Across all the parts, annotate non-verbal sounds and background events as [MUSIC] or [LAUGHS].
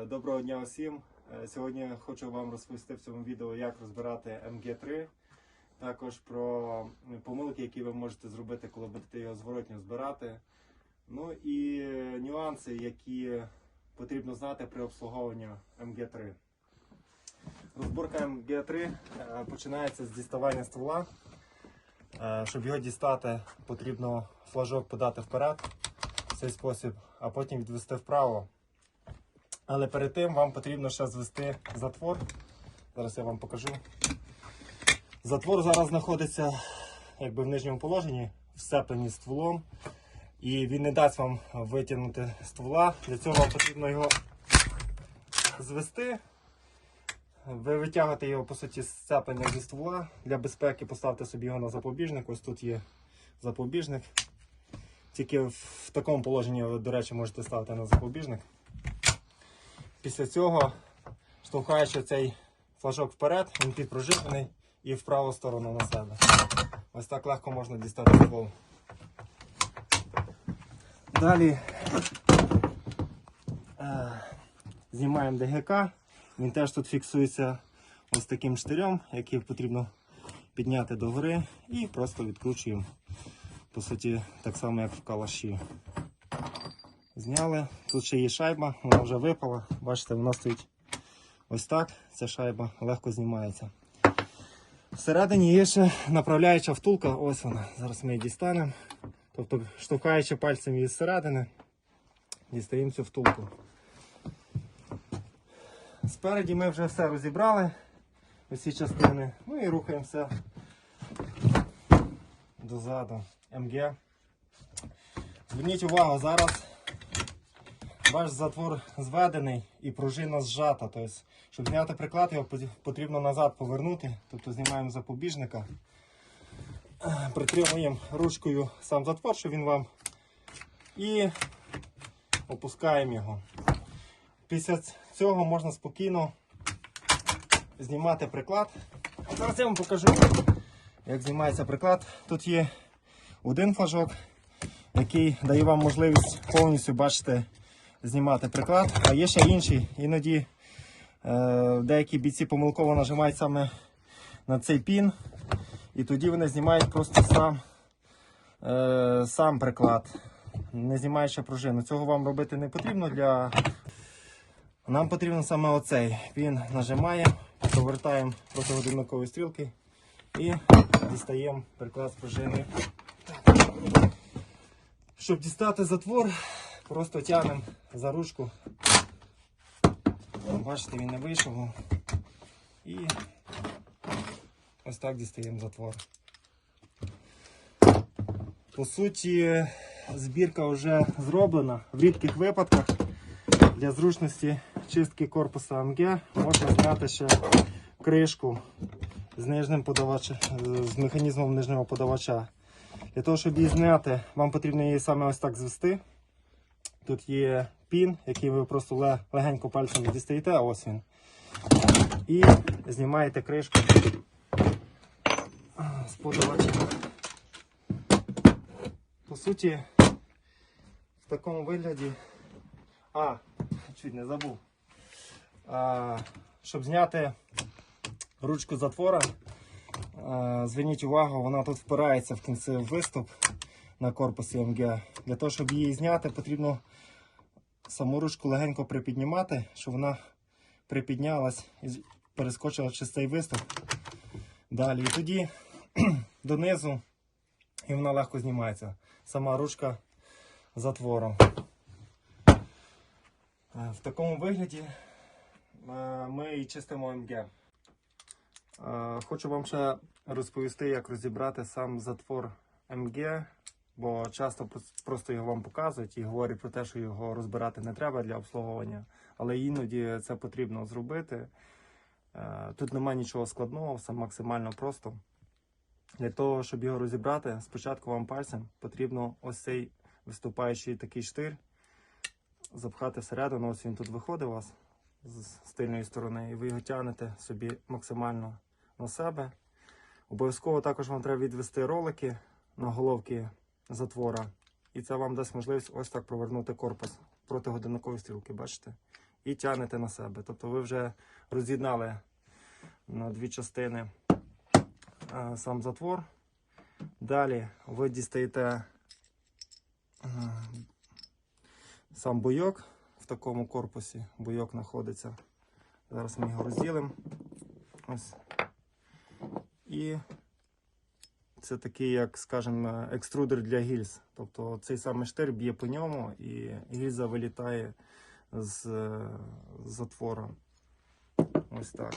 Е, Доброго дня усім. Е, Сьогодні хочу вам розповісти в цьому відео, як розбирати МГ3, також про помилки, які ви можете зробити, коли будете його зворотньо збирати. Ну і нюанси, які потрібно знати при обслуговуванні МГ3. Розборка МГ3 е, починається з діставання ствола. Щоб його дістати, потрібно флажок подати вперед в цей спосіб, а потім відвести вправо. Але перед тим вам потрібно ще звести затвор. Зараз я вам покажу. Затвор зараз знаходиться якби в нижньому положенні, всеплений стволом. І він не дасть вам витягнути ствола. Для цього вам потрібно його звести. Ви витягуєте його по суті з сцеплення зі ствола. Для безпеки поставте собі його на запобіжник. Ось тут є запобіжник. Тільки в такому положенні ви, до речі, можете ставити на запобіжник. Після цього, штовхаючи цей флажок вперед, він підпружинений і в праву сторону на себе. Ось так легко можна дістати ствол. Далі е, знімаємо ДГК. Він теж тут фіксується ось таким штирем, який потрібно підняти до гори і просто відкручуємо. По суті, так само, як в калаші. Зняли. Тут ще є шайба, вона вже випала. Бачите, вона стоїть ось так. Ця шайба легко знімається. Всередині є ще направляюча втулка, ось вона. Зараз ми її дістанемо. Тобто, штовхаючи пальцем її зсередини, дістаємо цю втулку. Спереді ми вже все розібрали, усі частини. Ну і рухаємося дозаду. МГ. Зверніть увагу, зараз ваш затвор зведений і пружина зжата. Тобто, щоб зняти приклад, його потрібно назад повернути. Тобто знімаємо запобіжника, притримуємо ручкою сам затвор, щоб він вам. І опускаємо його. Після цього можна спокійно знімати приклад. Зараз я вам покажу, як знімається приклад. Тут є один флажок, який дає вам можливість повністю бачити, знімати приклад, а є ще інший. Іноді е, деякі бійці помилково нажимають саме на цей пін, і тоді вони знімають просто сам, е, сам приклад, не знімаючи пружину. Цього вам робити не потрібно для. Нам потрібно саме оцей. Він нажимає, повертаємо проти годинникової стрілки і дістаємо приклад з пружини. Щоб дістати затвор, просто тягнемо за ручку. Бачите, він не вийшов. І ось так дістаємо затвор. По суті, збірка вже зроблена. В рідких випадках для зручності чистки корпуса МГ можна зняти ще кришку з нижнім подавачем, з механізмом нижнього подавача. Для того, щоб її зняти, вам потрібно її саме ось так звести. Тут є пін, який ви просто легенько пальцем дістаєте, ось він. І знімаєте кришку з подавача. По суті, в такому вигляді. А, чуть не забув. А, щоб зняти ручку затвора, а, зверніть увагу, вона тут впирається в кінцевий виступ на корпусі МГ. Для того, щоб її зняти, потрібно саму ручку легенько припіднімати, щоб вона припіднялась і перескочила через цей виступ. Далі. І тоді [CLEARS THROAT] донизу і вона легко знімається. Сама ручка затвором. Е, В такому вигляді е, ми і чистимо МГ. Е, Хочу вам ще розповісти, як розібрати сам затвор МГ, бо часто просто його вам показують і говорять про те, що його розбирати не треба для обслуговування, але іноді це потрібно зробити. Е, Тут немає нічого складного, все максимально просто. Для того, щоб його розібрати, спочатку вам пальцем потрібно ось цей виступаючий такий штир запхати всередину. Ось він тут виходить у вас з тильної сторони, і ви його тягнете собі максимально на себе. Обов'язково також вам треба відвести ролики на головки затвора. І це вам дасть можливість ось так провернути корпус проти годинникової стрілки, бачите? і тягнете на себе. Тобто ви вже роз'єднали на дві частини е, сам затвор. Далі ви дістаєте е, сам бойок в такому корпусі. Бойок знаходиться. Зараз ми його розділимо. Ось. І це такий, як скажімо, екструдер для гільз. Тобто цей самий штир б'є по ньому і гільза вилітає з, е, затвора. Ось так.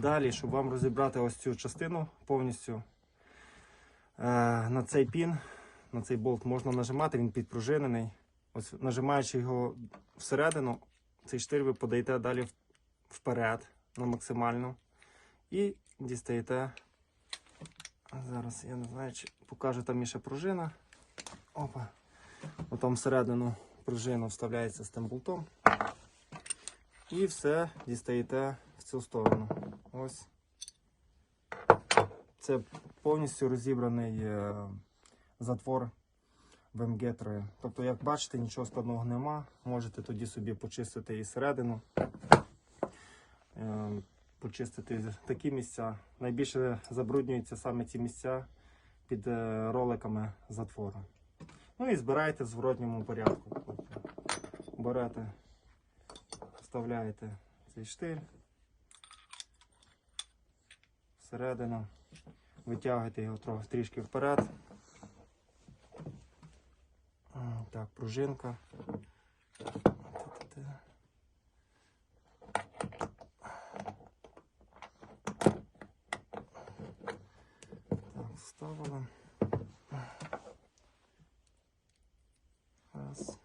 Далі, щоб вам розібрати ось цю частину повністю е, на цей пін, на цей болт можна нажимати, він підпружинений. Ось нажимаючи його всередину, цей штир ви подаєте далі вперед на максимальну і дістаєте. Зараз я не знаю, чи покажу там ще пружина. Опа. Отам всередину пружина вставляється з тим болтом. І все дістаєте в цю сторону. Ось. Це повністю розібраний е, затвор в МГ3. Тобто, як бачите, нічого складного нема. Можете тоді собі почистити і середину. Почистити такі місця. Найбільше забруднюються саме ці місця під е, роликами затвору. Ну і збираєте в зворотньому порядку. Берете, вставляєте цей штир всередину, витягуєте його трішки вперед. Так, пружинка. Так. Раз.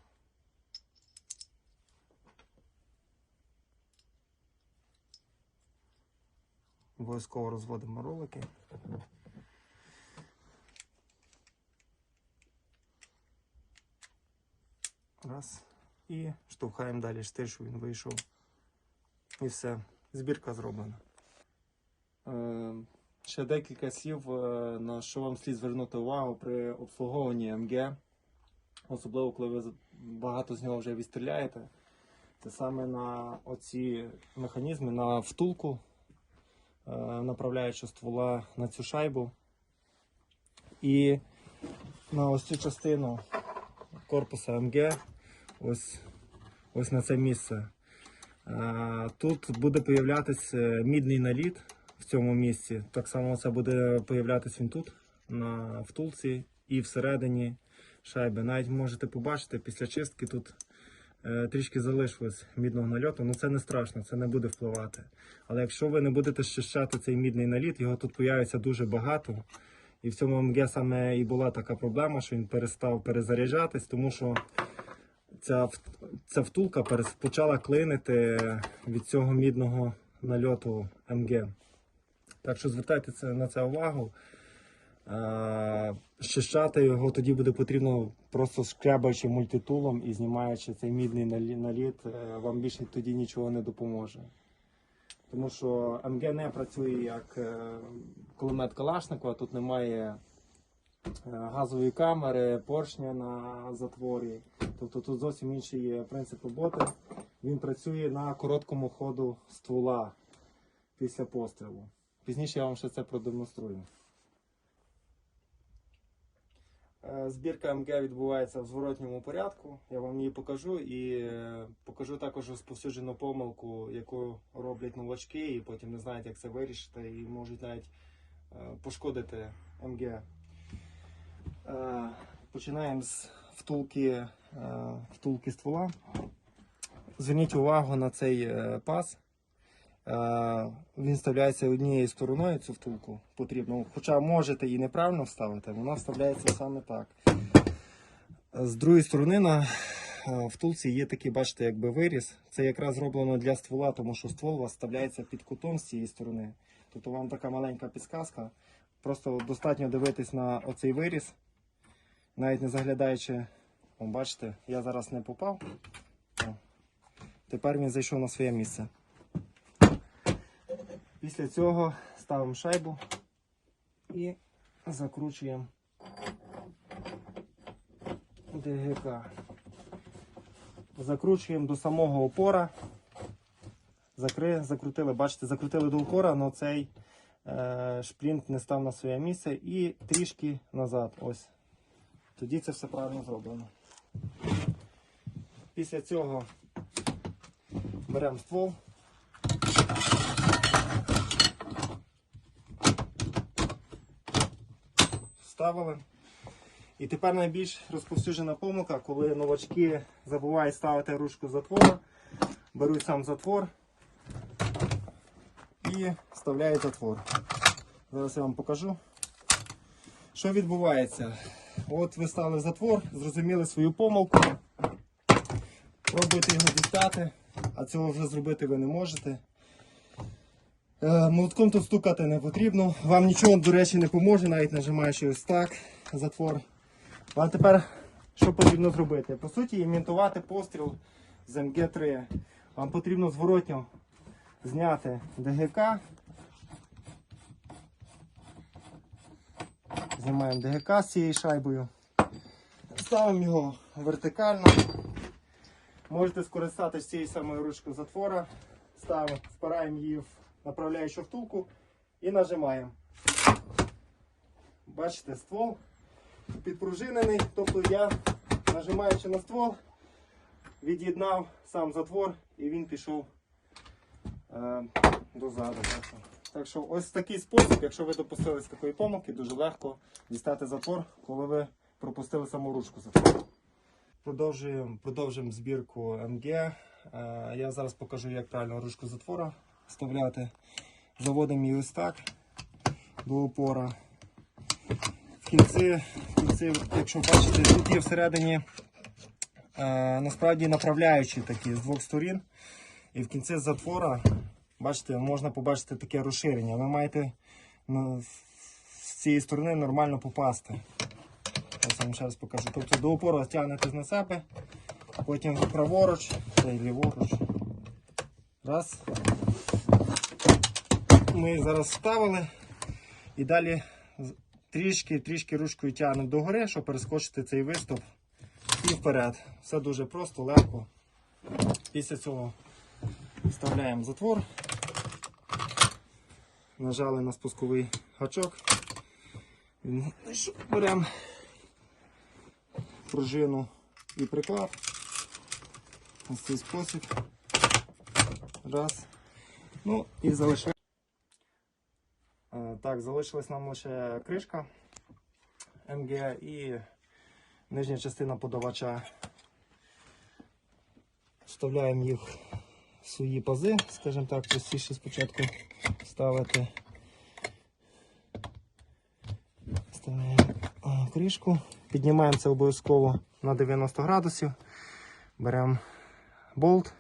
Обов'язково розводимо ролики. Раз. І штовхаємо далі штир, щоб він вийшов. І все. Збірка зроблена. Ще декілька слів, е, на що вам слід звернути увагу при обслуговуванні МГ, особливо коли ви багато з нього вже відстріляєте. Це саме на оці механізми, на втулку, е, направляючи ствола на цю шайбу. І на ось цю частину корпуса МГ, ось, ось на це місце. Е, Тут буде появлятися мідний наліт в цьому місці. Так само це буде появлятися він тут, на втулці і всередині шайби. Навіть можете побачити після чистки тут е, трішки залишилось мідного нальоту, ну це не страшно, це не буде впливати. Але якщо ви не будете щищати цей мідний наліт, його тут появиться дуже багато. І в цьому МГ саме і була така проблема, що він перестав перезаряджатись, тому що ця, ця втулка почала клинити від цього мідного нальоту МГ. Так що звертайте на це увагу. Щищати його тоді буде потрібно просто шкрябаючи мультитулом і знімаючи цей мідний наліт, е, вам більше тоді нічого не допоможе. Тому що МГ не працює як е, кулемет Калашникова, тут немає е, газової камери, поршня на затворі. Тобто тут зовсім інший є принцип роботи. Він працює на короткому ходу ствола після пострілу. Пізніше я вам ще це продемонструю. Е, Збірка МГ відбувається в зворотньому порядку. Я вам її покажу і е, покажу також розповсюджену помилку, яку роблять новачки, і потім не знають, як це вирішити, і можуть навіть е, пошкодити МГ. Починаємо з втулки, втулки ствола. Зверніть увагу на цей паз. Е, Він вставляється однією стороною цю втулку потрібно. Хоча можете і неправильно вставити, вона вставляється саме так. З другої сторони на е, втулці є такий, бачите, якби виріз. Це якраз зроблено для ствола, тому що ствол у вас вставляється під кутом з цієї сторони. Тобто вам така маленька підсказка. Просто достатньо дивитись на оцей виріз, навіть не заглядаючи. Бачите, я зараз не попав. Тепер він зайшов на своє місце. Після цього ставимо шайбу і закручуємо ДГК. закручуємо до самого опора. Закри, закрутили, бачите, закрутили до упора, але цей е, шплінт не став на своє місце і трішки назад. Ось. Тоді це все правильно зроблено. Після цього беремо ствол. Вставили. І тепер найбільш розповсюджена помилка, коли новачки забувають ставити ручку затвора, беруть сам затвор і вставляють затвор. Зараз я вам покажу. Що відбувається? От ви ставили затвор, зрозуміли свою помилку. Пробуйте його дістати, а цього вже зробити ви не можете. Е, Молотком тут стукати не потрібно. Вам нічого, до речі, не поможе, навіть нажимаючи ось так затвор. Вам тепер що потрібно зробити? По суті, імітувати постріл з МГ-3. Вам потрібно зворотньо зняти ДГК. Знімаємо ДГК з цією шайбою. Ставимо його вертикально. Можете скористатися цією самою ручкою затвора. Ставимо, впираємо її в направляючу втулку і нажимаємо. Бачите, ствол підпружинений, тобто я, нажимаючи на ствол, від'єднав сам затвор і він пішов е, дозаду. Так що- ось такий спосіб, якщо ви допустились такої помилки, дуже легко дістати затвор, коли ви пропустили саму ручку затвору. Продовжуємо, продовжуємо збірку МГ. Е, я зараз покажу, як правильно ручку затвора вставляти. Заводимо її ось так до опора. В кінці, в кінці, якщо бачите, тут є всередині е, насправді направляючі такі з двох сторін. І в кінці затвора, бачите, можна побачити таке розширення. Ви маєте ну, з цієї сторони нормально попасти. Я вам ще раз покажу. Тобто до опору тягнете на себе, потім праворуч та й ліворуч. Раз. Ми зараз вставили і далі трішки, трішки ручкою тягнемо догори, щоб перескочити цей виступ і вперед. Все дуже просто, легко. Після цього вставляємо затвор. Нажали на спусковий гачок. Беремо пружину і приклад. Ось цей спосіб. Раз. Ну і залишаємо. Так, залишилась нам лише кришка МГ і нижня частина подавача. Вставляємо їх в свої пази, скажімо так, простіше спочатку ставити. Вставляємо кришку, піднімаємо це обов'язково на 90 градусів. Беремо болт.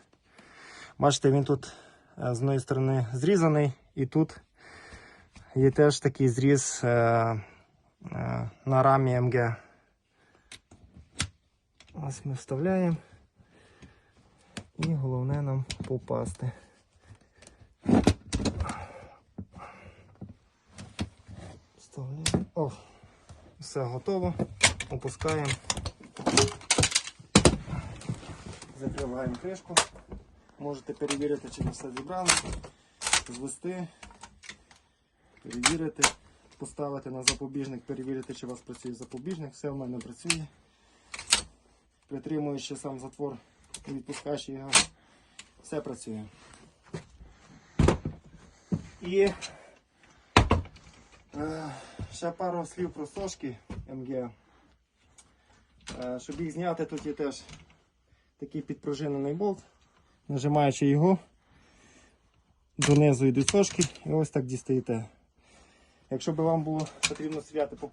Бачите, він тут е, з одної сторони зрізаний і тут Є теж такий зріз е, е, на рамі МГ. Ось ми вставляємо. І головне нам попасти. Вставляємо. О, все готово. Опускаємо. Закриваємо кришку. Можете перевірити, чи ви все зібрали. Звести перевірити, поставити на запобіжник, перевірити, чи у вас працює запобіжник. Все в мене працює. Притримуючи сам затвор і відпускаючи його, все працює. І е, ще пару слів про сошки МГ. Е, щоб їх зняти, тут є теж такий підпружинений болт. Нажимаючи його, донизу йдуть сошки і ось так дістаєте. Якщо б вам було потрібно стріляти по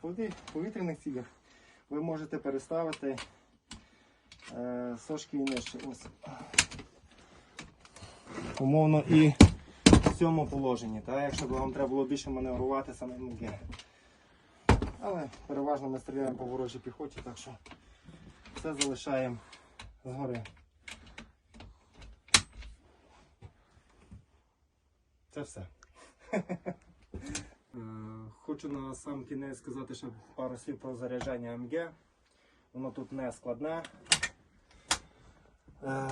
повітряних цілях, ви можете переставити е, сошки і нижче. Ось. Умовно і в цьому положенні, та, якщо б вам треба було більше маневрувати саме МГ. Але переважно ми стріляємо по ворожій піхоті, так що все залишаємо згори. Це все. [LAUGHS] Е, Хочу на сам кінець сказати ще пару слів про заряджання МГ. Воно тут не складне. Е,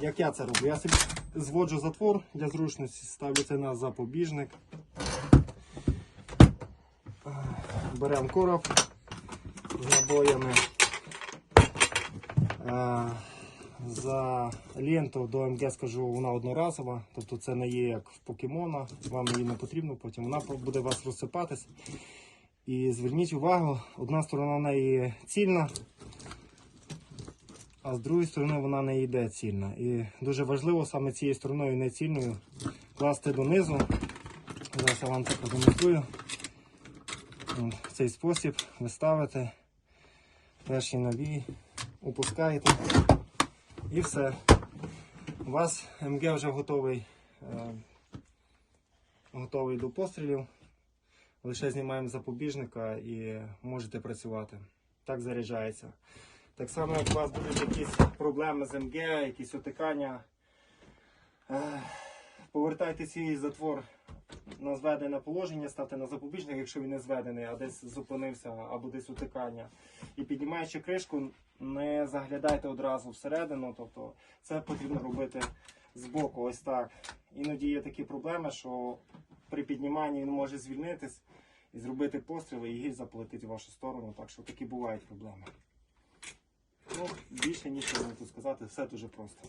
як я це роблю? Я собі зводжу затвор для зручності, ставлю це на запобіжник. Е, Беремо короб з набоями. За ленту до МГ скажу, вона одноразова, тобто це не є як в покемона, вам її не потрібно потім. Вона буде у вас розсипатись. І зверніть увагу, одна сторона неї цільна, а з другої сторони вона не йде цільна. І дуже важливо саме цією стороною не цільною класти донизу. Зараз я вам це продемонструю. В цей спосіб ви ставите перший набій, опускаєте і все. У вас МГ вже готовий, е, готовий до пострілів. Лише знімаємо запобіжника і можете працювати. Так заряджається. Так само, як у вас будуть якісь проблеми з МГ, якісь отикання. е, Повертайте свій затвор на зведене положення, ставте на запобіжник, якщо він не зведений, а десь зупинився або десь утикання. І піднімаючи кришку, не заглядайте одразу всередину. Тобто це потрібно робити збоку, ось так. Іноді є такі проблеми, що при підніманні він може звільнитись і зробити постріли, і гільза полетить в вашу сторону. Так що такі бувають проблеми. Ну, більше нічого не можу сказати, все дуже просто.